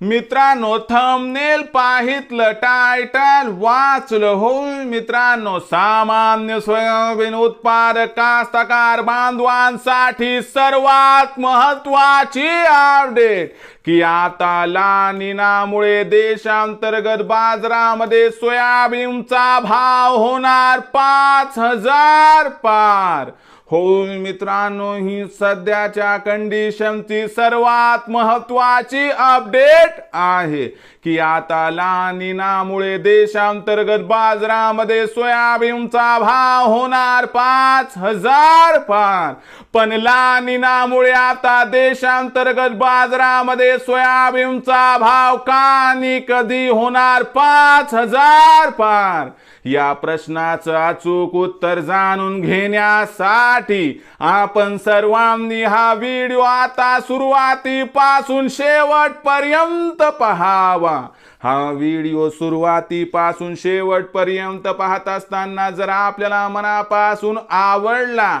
मित्रांनो thumbnail पाहितलं title वाचलं होय मित्रांनो. सामान्य सोयाबीन उत्पादक कास्तकार बांधवांसाठी सर्वात महत्वाची अपडेट की आता लानिनामुळे देशांतर्गत बाजारामध्ये सोयाबीनचा भाव होणार पाच हजार पार. होय मित्रांनो ही सध्याच्या कंडिशनची सर्वात महत्वाची अपडेट आहे की आता लानिनामुळे देशांतर्गत बाजारामध्ये सोयाबीनचा भाव होणार पाच हजार पार पण लानिनामुळे आता देशांतर्गत बाजारामध्ये सोयाबीनचा भाव का आणि कधी होणार पाच हजार पार या प्रश्नाचं अचूक उत्तर जाणून घेण्यासाठी आपण सर्वांनी हा व्हिडिओ आता सुरुवातीपासून शेवटपर्यंत पहावा. हा व्हिडिओ सुरुवातीपासून शेवटपर्यंत पाहत असताना जर आपल्याला मनापासून आवडला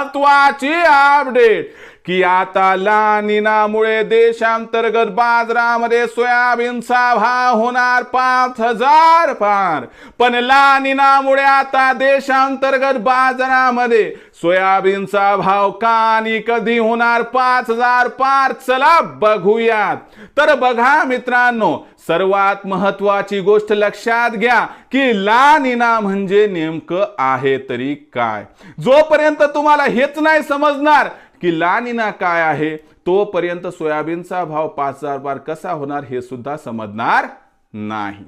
महत्वाची अपडेट की आता लानिनामुळे देशांतर्गत बाजारामध्ये सोयाबीनचा भाव होणार पाच हजार पार. पण लानिनामुळे आता देशांतर्गत बाजारामध्ये सोयाबीनचा भाव का आणि कधी होणार पाच हजार पार? चला बघूयात. तर बघा मित्रांनो सर्वात महत्वाची गोष्ट लक्षात घ्या की लानिना म्हणजे नेमकं आहे तरी काय. जोपर्यंत तुम्हाला हेच नाही समजणार की लानिना काय आहे? तोपर्यंत सोयाबीनचा भाव पाच हजार बार कसा होणार हे सुद्धा समजणार नाही.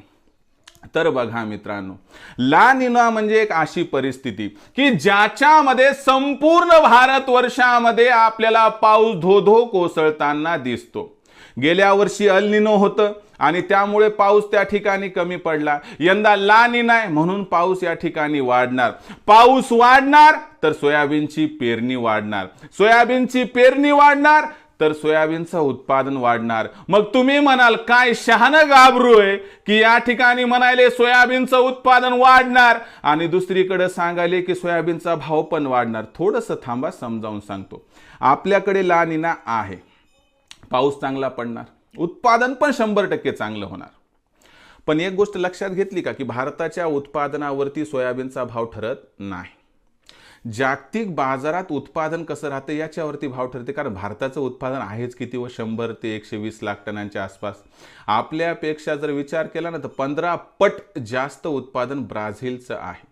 तर बघा मित्रांनो लानिना म्हणजे एक अशी परिस्थिती की ज्याच्यामध्ये संपूर्ण भारतवर्षामध्ये आपल्याला पाऊस धोधो कोसळताना दिसतो. गेल्या वर्षी अल्निनो होतं आणि त्यामुळे पाऊस त्या ठिकाणी कमी पडला. यंदा लानी नाही म्हणून पाऊस या ठिकाणी वाढणार. पाऊस वाढणार तर सोयाबीनची पेरणी वाढणार. सोयाबीनची पेरणी वाढणार तर सोयाबीनचं उत्पादन वाढणार. मग तुम्ही म्हणाल काय शहाणं घाबरू आहे की या ठिकाणी म्हणाले सोयाबीनचं उत्पादन वाढणार आणि दुसरीकडे सांगाले की सोयाबीनचा भाव पण वाढणार. थोडंसं थांबा समजावून सांगतो. आपल्याकडे लानिना आहे. पाऊस चांगला पडणार उत्पादन पण शंभर टक्के चांगलं होणार. पण एक गोष्ट लक्षात घेतली का की भारताच्या उत्पादनावरती सोयाबीनचा भाव ठरत नाही. जागतिक बाजारात उत्पादन कसं राहतं याच्यावरती भाव ठरते कारण भारताचं उत्पादन आहेच किती व शंभर ते एकशे वीस लाख टनांच्या आसपास. आपल्यापेक्षा जर विचार केला ना तर पंधरा पट जास्त उत्पादन ब्राझीलचं आहे.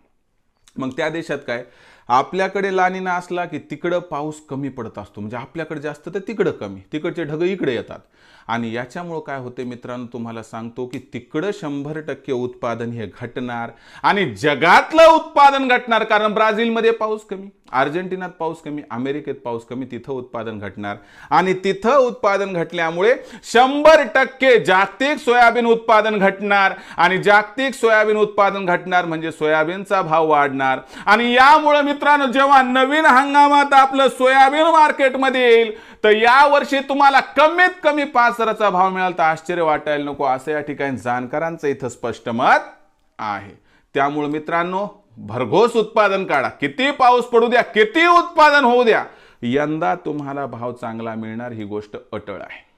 मग त्या देशात काय? आपल्याकडे लानिना असला की तिकडं पाऊस कमी पडत असतो. म्हणजे आपल्याकडे जास्त तर तिकडं कमी. तिकडचे ढग इकडे येतात. आणि याच्यामुळं काय होते मित्रांनो तुम्हाला सांगतो की तिकडं शंभर टक्के उत्पादन हे घटणार आणि जगातलं उत्पादन घटणार. कारण ब्राझीलमध्ये पाऊस कमी अर्जेंटिनात पाऊस कमी अमेरिकेत पाऊस कमी तिथं उत्पादन घटणार. आणि तिथं उत्पादन घटल्यामुळे शंभर टक्के जागतिक सोयाबीन उत्पादन घटणार. आणि जागतिक सोयाबीन उत्पादन घटणार म्हणजे सोयाबीनचा भाव वाढणार. आणि यामुळे मित्रांनो जेव्हा नवीन हंगामात आपलं सोयाबीन मार्केटमध्ये येईल तर या वर्षी तुम्हाला कमीत कमी पाच हजाराचा भाव मिळाला तर आश्चर्य वाटायला नको. असं या ठिकाणी जाणकारांचं इथं स्पष्ट मत आहे. त्यामुळे मित्रांनो भरघोस उत्पादन काढा. किती पाऊस पडू द्या किती उत्पादन होऊ द्या यंदा तुम्हाला भाव चांगला मिळणार ही गोष्ट अटळ आहे.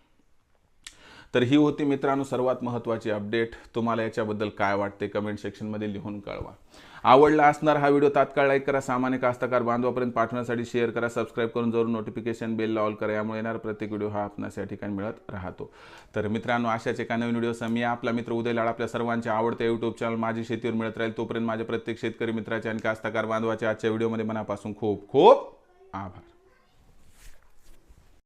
तर ही होती मित्रांनो सर्वात महत्त्वाची अपडेट. तुम्हाला याच्याबद्दल काय वाटते कमेंट सेक्शनमध्ये लिहून कळवा. आवडला असणार हा व्हिडिओ तात्काळ लाईक करा सामान्य कास्तकार बांधवापर्यंत पाठवण्यासाठी शेअर करा सबस्क्राईब करून जरूर नोटिफिकेशन बेल ऑल करा यामुळे येणार प्रत्येक व्हिडिओ हा आपणास या ठिकाणी मिळत राहतो. तर मित्रांनो अशाच एका नवीन व्हिडिओ मी आपला मित्र उदय लाड आपल्या सर्वांचे आवडते युट्यूब चॅनल माझी शेतीवर मिळत राहील. तोपर्यंत माझ्या प्रत्येक शेतकरी मित्राचे आणि कास्तकार बांधवाचे आजच्या व्हिडिओमध्ये मनापासून खूप खूप आभार.